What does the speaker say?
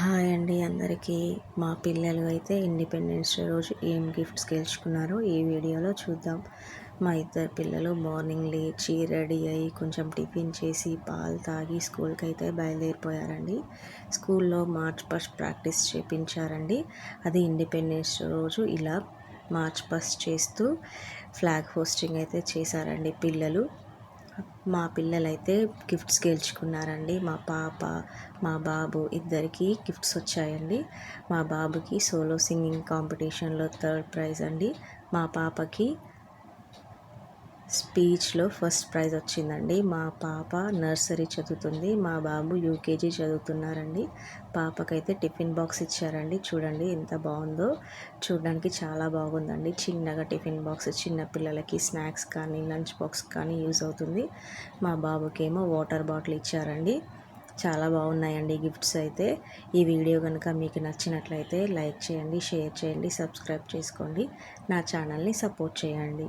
Hi అండి అందరికీ. మా పిల్లలు అయితే ఇండిపెండెన్స్ డే రోజు ఏం గిఫ్ట్స్ గెలుచుకున్నారో ఈ వీడియోలో చూద్దాం. మా ఇద్దరు పిల్లలు మార్నింగ్ లేచి రెడీ అయ్యి కొంచెం టిఫిన్ చేసి పాలు తాగి స్కూల్కి అయితే బయలుదేరిపోయారండి. స్కూల్లో మార్చ్ పాస్ట్ ప్రాక్టీస్ చేపించారండి. అది ఇండిపెండెన్స్ డే రోజు ఇలా మార్చ్ పాస్ట్ చేస్తూ ఫ్లాగ్ హోస్టింగ్ అయితే చేశారండి పిల్లలు. మా పిల్లలైతే గిఫ్ట్స్ గెలుచుకున్నారండి. మా పాప మా బాబు ఇద్దరికి గిఫ్ట్స్ వచ్చాయండి. మా బాబుకి సోలో సింగింగ్ కాంపిటీషన్లో థర్డ్ ప్రైజ్ అండి. మా పాపకి స్పీచ్లో ఫస్ట్ ప్రైజ్ వచ్చిందండి. మా పాప నర్సరీ చదువుతుంది. మా బాబు యూకేజీ చదువుతున్నారండి. పాపకైతే టిఫిన్ బాక్స్ ఇచ్చారండి. చూడండి ఎంత బాగుందో. చూడడానికి చాలా బాగుందండి. చిన్నగా టిఫిన్ బాక్స్ చిన్న పిల్లలకి స్నాక్స్ కానీ లంచ్ బాక్స్ కానీ యూజ్ అవుతుంది. మా బాబుకేమో వాటర్ బాటిల్ ఇచ్చారండి. చాలా బాగున్నాయండి గిఫ్ట్స్ అయితే. ఈ వీడియో కనుక మీకు నచ్చినట్లయితే లైక్ చేయండి షేర్ చేయండి సబ్స్క్రైబ్ చేసుకోండి. నా ఛానల్ని సపోర్ట్ చేయండి.